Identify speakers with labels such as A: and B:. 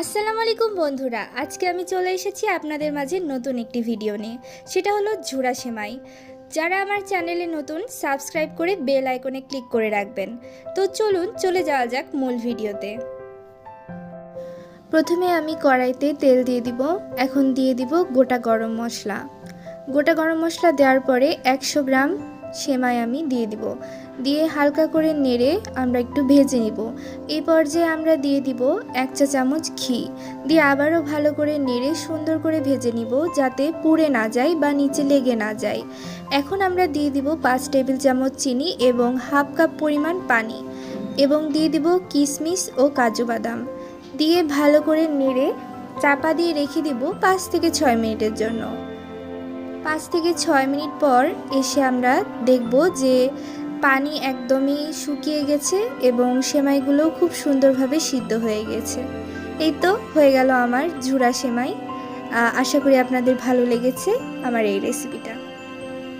A: আসসালামু আলাইকুম বন্ধুরা, আজকে আমি চলে এসেছি আপনাদের মাঝে নতুন একটি ভিডিও নিয়ে। সেটা হলো ঝুরা সেমাই। যারা আমার চ্যানেলে নতুন, সাবস্ক্রাইব করে বেল আইকনে ক্লিক করে রাখবেন। তো চলুন, চলে যাওয়া যাক মূল ভিডিওতে। প্রথমে আমি কড়াইতে তেল দিয়ে দিব, এখন দিয়ে দিব গোটা গরম মশলা। গোটা গরম মশলা দেওয়ার পরে একশো গ্রাম সেমাই আমি দিয়ে দিব। দিয়ে হালকা করে নেড়ে আমরা একটু ভেজে নিব। এই পর্যায়ে আমরা দিয়ে দিব এক চা চামচ ঘি। দিয়ে আবারও ভালো করে নেড়ে সুন্দর করে ভেজে নিব যাতে পুড়ে না যায় বা নিচে লেগে না যায়। এখন আমরা দিয়ে দিব পাঁচ টেবিল চামচ চিনি এবং হাফ কাপ পরিমাণ পানি এবং দিয়ে দিব কিশমিশ ও কাজু বাদাম। দিয়ে ভালো করে নেড়ে চাপা দিয়ে রেখে দিব পাঁচ থেকে ছয় মিনিটের জন্য। পাঁচ থেকে ছয় মিনিট পর এসে আমরা দেখব যে পানি একদমই শুকিয়ে গেছে এবং সেমাইগুলোও খুব সুন্দরভাবে সিদ্ধ হয়ে গেছে। এই তো হয়ে গেল আমার ঝুরা সেমাই। আশা করি আপনাদের ভালো লেগেছে আমার এই রেসিপিটা